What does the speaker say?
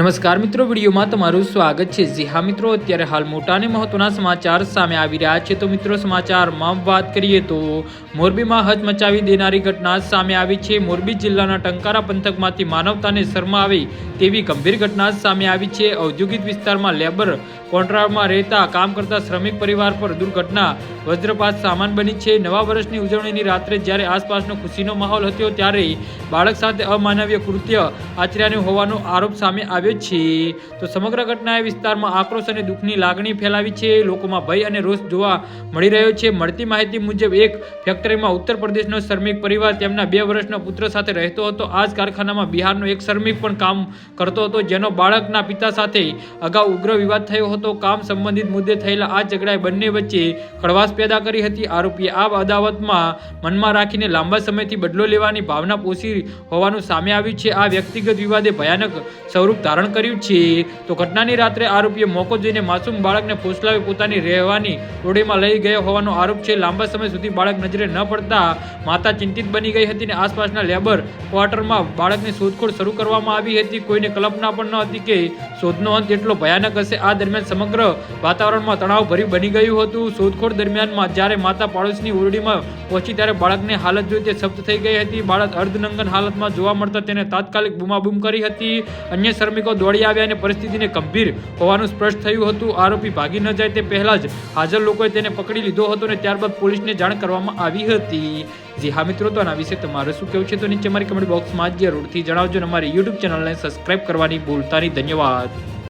નમસ્કાર મિત્રો, વિડીયોમાં તમારું સ્વાગત છે. જી હા મિત્રો, અત્યારે હાલ મોટા અને મહત્વના સમાચાર સામે આવી રહ્યા છે. તો મિત્રો, સમાચારમાં વાત કરીએ તો મોરબીમાં હચમચાવી દેનારી ઘટના સામે આવી છે. મોરબી જિલ્લાના ટંકારા પંથકમાંથી માનવતાને શરમા આવી તેવી ગંભીર ઘટના સામે આવી છે. ઔદ્યોગિક વિસ્તારમાં લેબર કોન્ટ્રાક્ટમાં રહેતા કામ કરતા શ્રમિક પરિવાર પર દુર્ઘટના. વજ્રપાત સામાન બની છે. નવા વર્ષની ઉજવણીની રાત્રે જ્યારે આસપાસનો ખુશીનો માહોલ હતો ત્યારે બાળક સાથે અમાનવીય કૃત્ય આચર્યાનું હોવાનો આરોપ સામે આવ્યો છે. તો સમગ્ર ઘટનાએ વિસ્તારમાં આક્રોશ અને દુઃખની લાગણી ફેલાવી છે. લોકોમાં ભય અને રોષ જોવા મળી રહ્યો છે. મળતી માહિતી મુજબ એક ફેક્ટરીમાં ઉત્તર પ્રદેશનો શ્રમિક પરિવાર તેમના બે વર્ષના પુત્ર સાથે રહેતો હતો. આ જ કારખાનામાં બિહારનો એક શ્રમિક પણ કામ કરતો હતો, જેનો બાળકના પિતા સાથે અગાઉ ઉગ્ર વિવાદ થયો હતો. કામ સંબંધિત મુદ્દે થયેલા આ ઝઘડાએ બંને વચ્ચે ખળવાશ પેદા કરી હતી. આરોપીએ આ અદાવતમાં મનમાં રાખીને લાંબા સમયથી બદલો લેવાની ભાવના પોષી હોવાનું સામે આવ્યું છે. આ વ્યક્તિગત વિવાદે ભયાનક સ્વરૂપ ધારણ કર્યું છે. તો ઘટનાની રાત્રે આરોપીએ મોકો જોઈને માસૂમ બાળકને ફોસલાવી પોતાની રહેવાની ઓડીમાં લઈ ગયો હોવાનો આરોપ છે. લાંબા સમય સુધી બાળક નજરે ન પડતા માતા ચિંતિત બની ગઈ હતી અને આસપાસના લેબર ક્વાર્ટરમાં બાળકની શોધખોળ શરૂ કરવામાં આવી હતી. કોઈને કલ્પના પણ ન હતી કે શોધનો અંત એટલો ભયાનક હશે. આ દરમિયાન સમગ્ર વાતાવરણમાં તણાવ ભર્યું બની ગયું હતું. શોધખોળ દરમિયાનમાં જ્યારે માતા પાડોશની ઓરડીમાં પહોંચી ત્યારે બાળકની હાલત જોઈ તે શબ્દ થઈ ગઈ હતી. બાળક અર્ધનંગન હાલતમાં જોવા મળતા તેને તાત્કાલિક બૂમાબૂમ કરી હતી. અન્ય શ્રમિકો દોડી આવ્યા અને પરિસ્થિતિને ગંભીર હોવાનું સ્પષ્ટ થયું હતું. આરોપી ભાગી ન જાય તે પહેલા જ હાજર લોકોએ તેને પકડી લીધો હતો અને ત્યારબાદ પોલીસને જાણ કરવામાં આવી હતી. જી હા મિત્રો, તો આના વિશે તમારે શું કહેવું છે? તો નીચે મારી કમેન્ટ બોક્સમાં જરૂરથી જણાવજો અને અમારી યુટ્યુબ ચેનલને સબસ્ક્રાઇબ કરવાની ભૂલતા નહીં ધન્યવાદ.